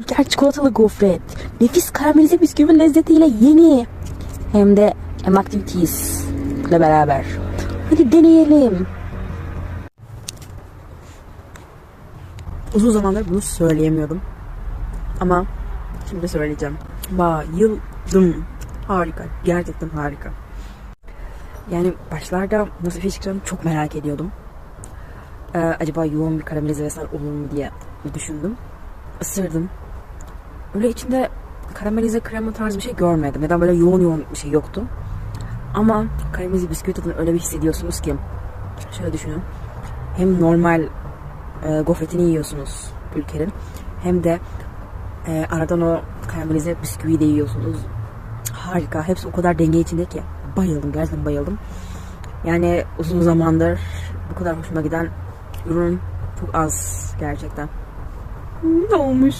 Ülker çikolatalı gofret. Nefis karamelize bisküvi lezzetiyle yeni. Hem de M Activities ile beraber. Hadi deneyelim. Uzun zamandır bunu söyleyemiyordum. Ama şimdi söyleyeceğim. Bayıldım. Harika. Gerçekten harika. Yani başlarda nasıl bir şey çok merak ediyordum. Ee, acaba yoğun bir karamelize vesaire olur mu diye düşündüm. Isırdım. Öyle içinde karamelize krema tarzı bir şey görmedim. Ya da böyle yoğun yoğun bir şey yoktu. Ama karamelize bisküvi tadını öyle bir hissediyorsunuz ki. Şöyle düşünün. Hem normal e, gofretini yiyorsunuz ülkenin. Hem de e, aradan o karamelize bisküviyi de yiyorsunuz. Harika. Hepsi o kadar denge içinde ki. Bayıldım. Gerçekten bayıldım. Yani uzun zamandır bu kadar hoşuma giden ürün çok az gerçekten. Ne olmuş?